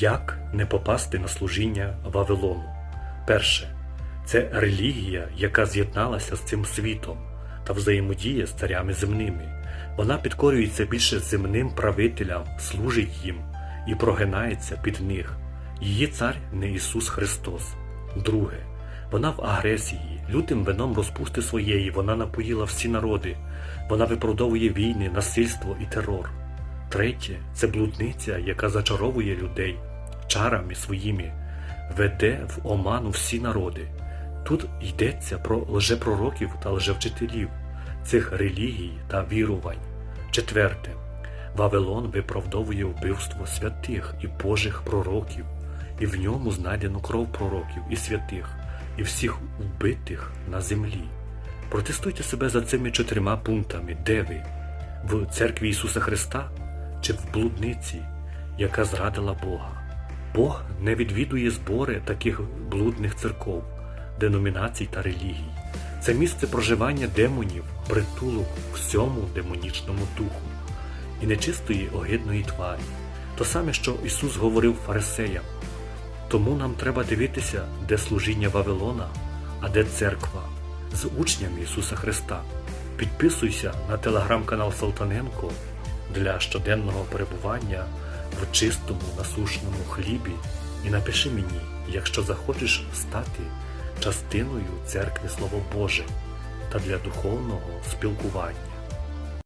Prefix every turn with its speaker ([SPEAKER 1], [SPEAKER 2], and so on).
[SPEAKER 1] Як не попасти на служіння Вавилону? Перше, це релігія, яка з'єдналася з цим світом та взаємодіє з царями земними. Вона підкорюється більше земним правителям, служить їм і прогинається під них. Її цар не Ісус Христос. Друге, вона в агресії, лютим вином розпусти своєї, вона напоїла всі народи, вона виправдовує війни, насильство і терор. Третє це блудниця, яка зачаровує людей чарами своїми, веде в оману всі народи. Тут йдеться про лжепророків та лжевчителів, цих релігій та вірувань. Четверте, Вавилон виправдовує вбивство святих і Божих пророків, і в ньому знайдено кров пророків і святих, і всіх вбитих на землі. Протестуйте себе за цими чотирма пунктами, де ви? В церкві Ісуса Христа чи в блудниці, яка зрадила Бога. Бог не відвідує збори таких блудних церков, деномінацій та релігій. Це місце проживання демонів, притулок всьому демонічному духу і нечистої огидної тварі. То саме, що Ісус говорив фарисеям. Тому нам треба дивитися, де служіння Вавилона, а де церква з учнями Ісуса Христа. Підписуйся на телеграм-канал Салтаненко для щоденного перебування в чистому насушному хлібі і напиши мені, якщо захочеш стати частиною церкви Слово Боже та для духовного спілкування.